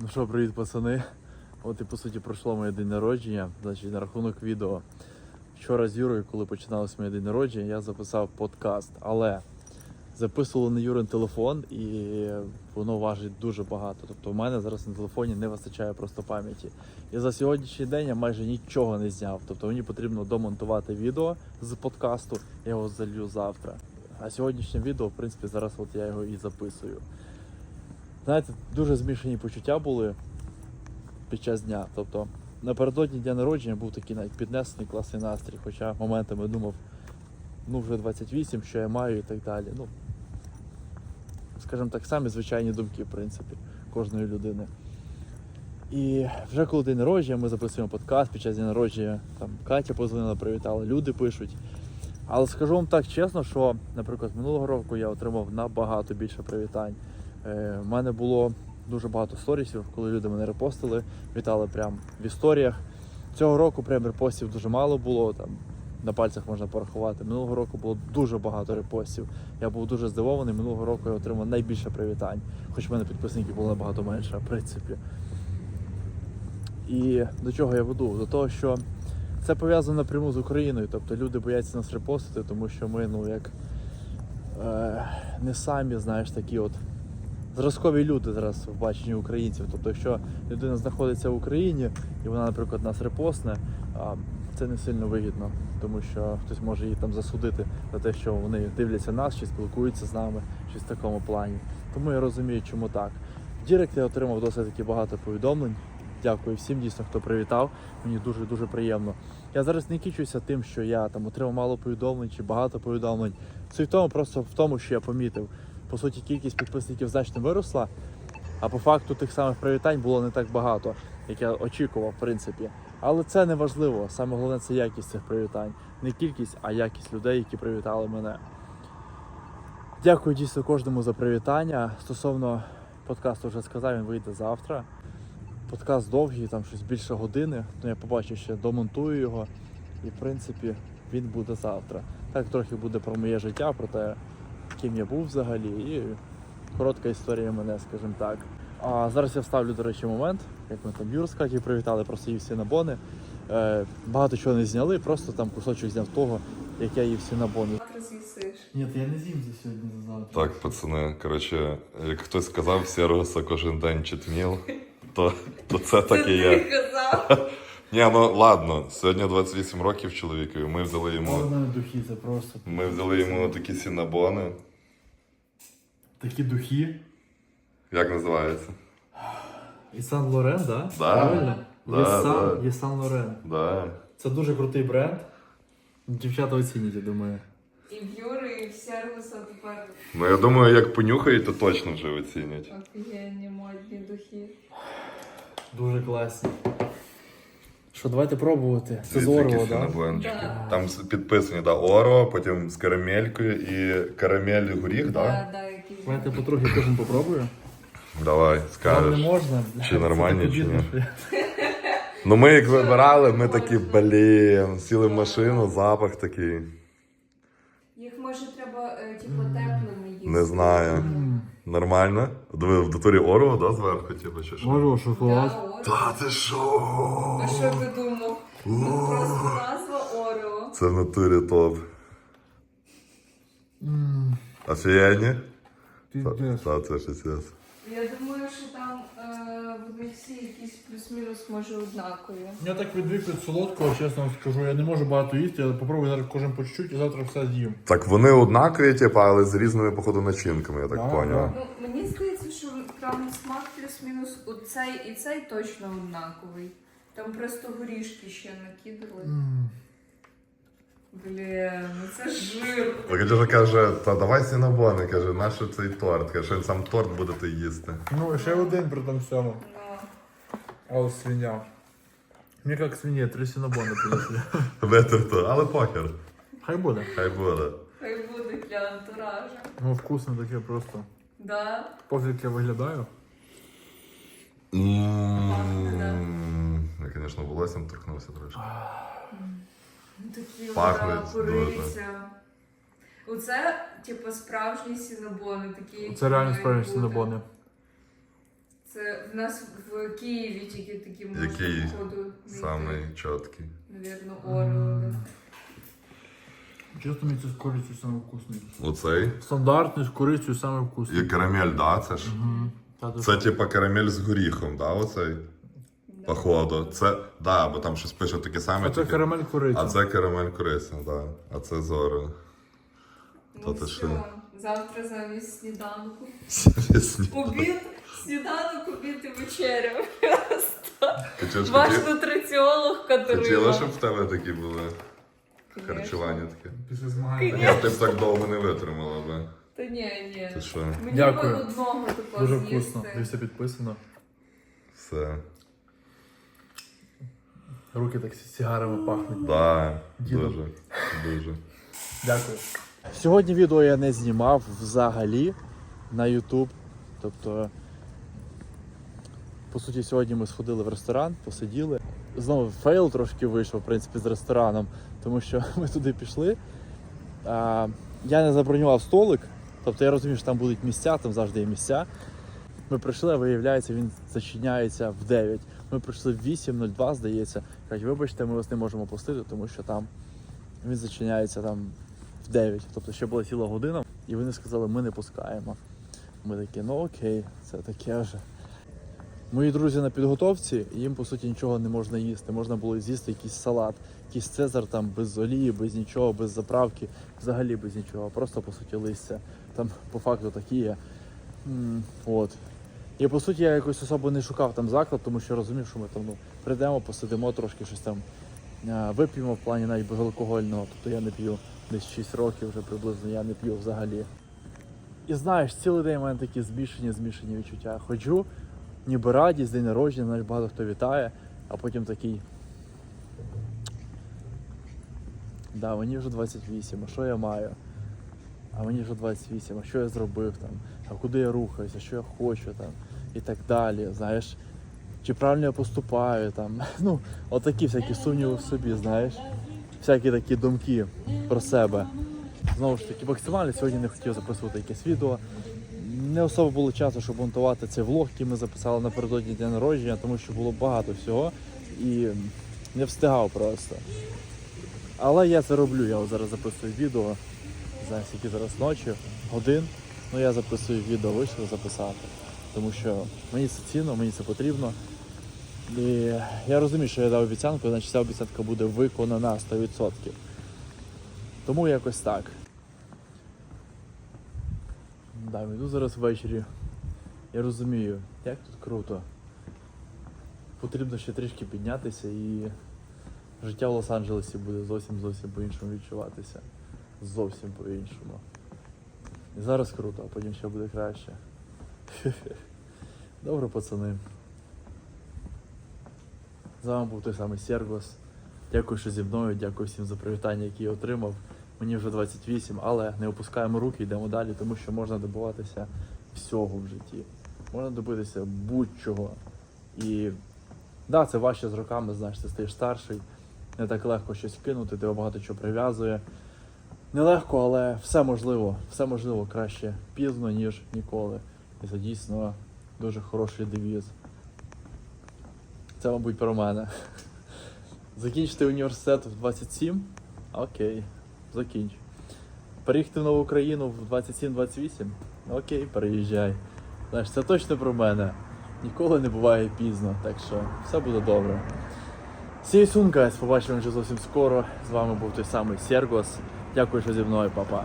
Ну що, привіт, пацани. От і по суті пройшло моє день народження. Значить, на рахунок відео. Вчора з Юрою, коли починалося моє день народження, я записав подкаст, але записували на Юрин телефон і воно важить дуже багато. Тобто, у мене зараз на телефоні не вистачає просто пам'яті. І за сьогоднішній день я майже нічого не зняв. Тобто мені потрібно домонтувати відео з подкасту, я його залью завтра. А сьогоднішнє відео, в принципі, зараз от я його і записую. Знаєте, дуже змішані почуття були під час дня. Тобто напередодні дня народження був такий навіть піднесений класний настрій, хоча моментами думав, ну вже 28, що я маю і так далі. Ну, скажімо так, самі звичайні думки, в принципі, кожної людини. І вже коли день народження, ми записуємо подкаст під час дня народження, там Катя позвонила, привітала, люди пишуть. Але скажу вам так чесно, що, наприклад, минулого року я отримав набагато більше привітань. Е, У мене було дуже багато сторісів, коли люди мене репостили, вітали прямо в історіях. Цього року прям репостів дуже мало було, там на пальцях можна порахувати. Минулого року було дуже багато репостів. Я був дуже здивований. Минулого року я отримав найбільше привітань, хоч в мене підписників було набагато менше, в принципі. І до чого я веду? До того, що це пов'язано напряму з Україною. Тобто люди бояться нас репостити, тому що ми, ну як е, не самі, знаєш, такі от зразкові люди зараз в баченні українців. Тобто, якщо людина знаходиться в Україні і вона, наприклад, нас репостне, це не сильно вигідно, тому що хтось може її там засудити за те, що вони дивляться нас чи спілкуються з нами, щось в такому плані. Тому я розумію, чому так. В Дірект я отримав досить таки багато повідомлень. Дякую всім дійсно, хто привітав. Мені дуже дуже приємно. Я зараз не кічуся тим, що я там отримав мало повідомлень чи багато повідомлень. Суть в тому просто в тому, що я помітив. По суті, кількість підписників значно виросла, а по факту тих самих привітань було не так багато, як я очікував, в принципі. Але це не важливо. Саме головне це якість цих привітань. Не кількість, а якість людей, які привітали мене. Дякую дійсно кожному за привітання. Стосовно подкасту вже сказав, він вийде завтра. Подкаст довгий, там щось більше години. Ну, я побачу ще домонтую його. І в принципі він буде завтра. Так трохи буде про моє життя, про те, ким я був взагалі, і коротка історія мене, скажімо так. А зараз я вставлю, до речі, момент, як ми там Юр з Каті привітали, просто їв сінабони. Е, багато чого не зняли, просто там кусочок зняв того, як я їв сінабони. Завтра з'їсиш. Ні, я не з'їм за сьогодні за завтра. Так, пацани, коротше, як хтось сказав, Сергуса кожен день читміл, то, то це так і Ти є. казав. Ні, ну ладно, сьогодні 28 років чоловікові. Ми взяли йому. духи, це просто. Ми взяли йому такі сінабони. Такі духи. Як називається? І Сан Лорен, да? Да. Правильно? Да, да. Лорен. Да. Це дуже крутий бренд. Дівчата оцінять, я думаю. І в Юри, і в Сергуса тепер Ну я думаю, як понюхають, то точно вже оцінять. офігенні модні духи. Дуже класні. Що, давайте пробувати. Це з Орво, так? Да? Да. Там с- підписані, да, Оро, потім з карамелькою і карамель горіх, да? Да, да, якісь. Давайте потрохи кожен попробую. Давай, Вам не скажеш. можна. Чи нормальні, Це так чи обідно, ні? що я- Ну ми як вибирали, ми такі, блін, сіли в машину, запах такий. Їх може треба, е, типу, теплими їсти. Не знаю. Нормально? Диви, в натурі Оро, да, зверху, типу, чи що? Да, шоколад. Та ти що? А що ти думав? Ну, просто назва Орео. Це в натурі топ. Офігенні? піздець. Та це ж. Я думаю, що там е, плюс-мінус може однакові. Я так відвик від солодкого, чесно вам скажу. Я не можу багато їсти, я попробую зараз кожен по чуть-чуть і завтра все з'їм. Так вони однакові, типу, але з різними, походу, начинками, я так Да, поняв. Ну, мені здається, що там смак плюс-мінус у цей і цей точно однаковий. Там просто горішки ще накидали. М. Блін, ну це жир. Катюша каже, та давай сінабони, каже, наш цей торт. Каже, він сам торт будете їсти. Ну, ще один при тому всьому. Ну, А ось свиня. Мені як свині, три сінабони принесли. Витерто, але похер. Хай буде. Хай буде. хай буде для антуража. Ну, вкусне таке просто. Да? Пофіг, як я виглядаю. М, Я, звісно, волоссям торкнувся трошки. Ну, Такі вона куриця. Оце, типу, справжні сінабони, такі. які Це реально мають справжні бути. сінабони. Це в нас в Києві тільки такі можна Який походу. Самий чіткий. Навірно, Орео. Чесно, мені це з корицею саме вкусний. Оцей. Стандартний з корицею саме вкусний. І карамель, да, це ж. Мгм. Та, ти Це типа карамель з горіхом, да, оцей? Да. Походу. Це, да, бо там щось пише таке саме. А це тільки- карамель кориця. А це карамель корисна, да. А це зоро. Ну Та ти все, що? Завтра замість сніданку. Сні- Обід, сніданок, обід і вечеря. Ваш нутриціолог хотіла, щоб в тебе такі були Конечно. харчування таке? Після змагань. Я б ти б так довго не витримала би. Та ні, ні. Ти що? Мені Дякую. одного такого Дуже з'їсти. вкусно. Дивіться, підписано. Все. Руки так сігарами пахнуть. Да, дуже, дуже. Дякую. Сьогодні відео я не знімав взагалі на YouTube. Тобто, по суті, сьогодні ми сходили в ресторан, посиділи. Знову фейл трошки вийшов, в принципі, з рестораном, тому що ми туди пішли. А, я не забронював столик, тобто я розумію, що там будуть місця, там завжди є місця. Ми прийшли, а виявляється, він зачиняється в 9. Ми прийшли в 8.02, здається. Кажуть, вибачте, ми вас не можемо пустити, тому що там він зачиняється там в 9. Тобто ще була ціла година, і вони сказали, ми не пускаємо. Ми такі, ну окей, це таке вже. Мої друзі на підготовці, їм по суті нічого не можна їсти. Можна було з'їсти якийсь салат, якийсь цезар там без олії, без нічого, без заправки, взагалі без нічого. Просто по суті листя. Там по факту такі є. От. І по суті я якось особо не шукав там заклад, тому що розумів, що ми там ну, прийдемо, посидимо трошки щось там вип'ємо в плані навіть безалкогольного. Тобто я не п'ю десь 6 років вже приблизно, я не п'ю взагалі. І знаєш, цілий день у мене такі змішані, змішані відчуття. Ходжу, ніби радість, день народження, знаєш, багато хто вітає, а потім такий. Да, мені вже 28, а що я маю? А мені вже 28, а що я зробив там? А куди я рухаюся, що я хочу там і так далі. Знаєш, чи правильно я поступаю там. Ну, отакі всякі сумніви в собі, знаєш. Всякі такі думки про себе. Знову ж таки, максимально сьогодні не хотів записувати якесь відео. Не особо було часу, щоб монтувати цей влог, який ми записали напередодні дня народження, тому що було багато всього і не встигав просто. Але я це роблю, я зараз записую відео. Не знаю, скільки зараз ночі, годин. Ну я записую відео, вийшов записати. Тому що мені це цінно, мені це потрібно. І я розумію, що я дав обіцянку, значить ця обіцянка буде виконана 100%. Тому якось так. Да, йду зараз ввечері. Я розумію, як тут круто. Потрібно ще трішки піднятися і життя в Лос-Анджелесі буде зовсім зовсім по-іншому відчуватися. Зовсім по-іншому. І зараз круто, а потім ще буде краще. Добре, пацани. З вами був той самий Сергос. Дякую, що зі мною, дякую всім за привітання, які я отримав. Мені вже 28, але не опускаємо руки, йдемо далі, тому що можна добиватися всього в житті. Можна добитися будь-чого. І да, це важче з роками, знаєш, ти стаєш старший, не так легко щось кинути, тебе багато чого прив'язує. Нелегко, але все можливо, все можливо краще пізно, ніж ніколи. І це дійсно дуже хороший девіз. Це, мабуть, про мене. Закінчити університет в 27? Окей, закінч. Переїхати в нову країну в 27-28? Окей, переїжджай. Знаєш, це точно про мене. Ніколи не буває пізно, так що все буде добре. See you. Побачимо вже зовсім скоро. З вами був той самий Сергос. Дякую, що зі мною, Па-па.